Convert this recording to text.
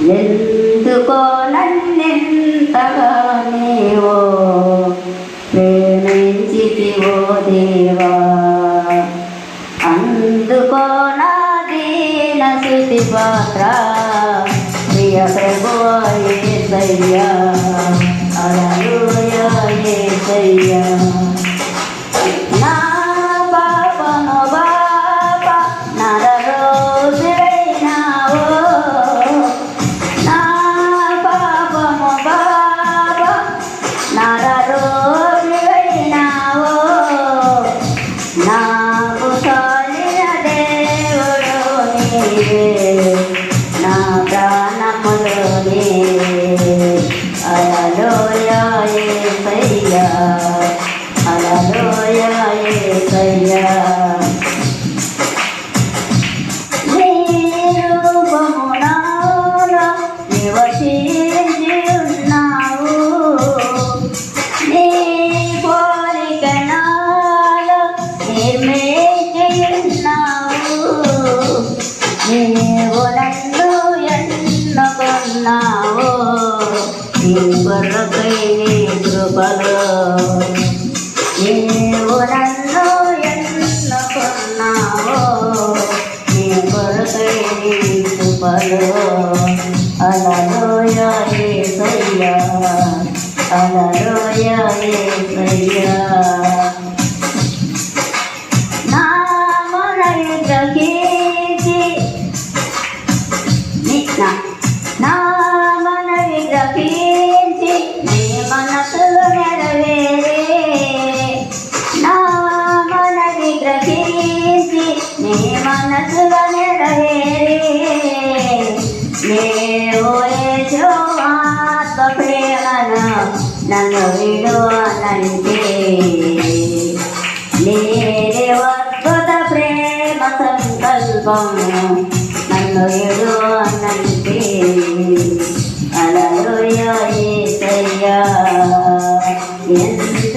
ఎందుకో నన్నెంతగా నీవో ప్రేమించితివో దేవా. అందుకో నా దీన స్థుతి పాత్ర. ప్రియ నీవే నా ప్రాణములు నీవే కొరకై నీ కృపలో నీవు నన్ను ఎన్నుకున్నావు నీ కొరకై నీ కృపలో అలలోయ యేసయ్యా అలలోయ యేసయ్యా నా మనసులో నెరవేరే నీవు యేసు ఆత్మ ప్రేమను నన్ను విడువనంటే నీది అద్భుత ప్రేమ సంకల్పము నన్ను విడువనంటే అలలోయ ఎంత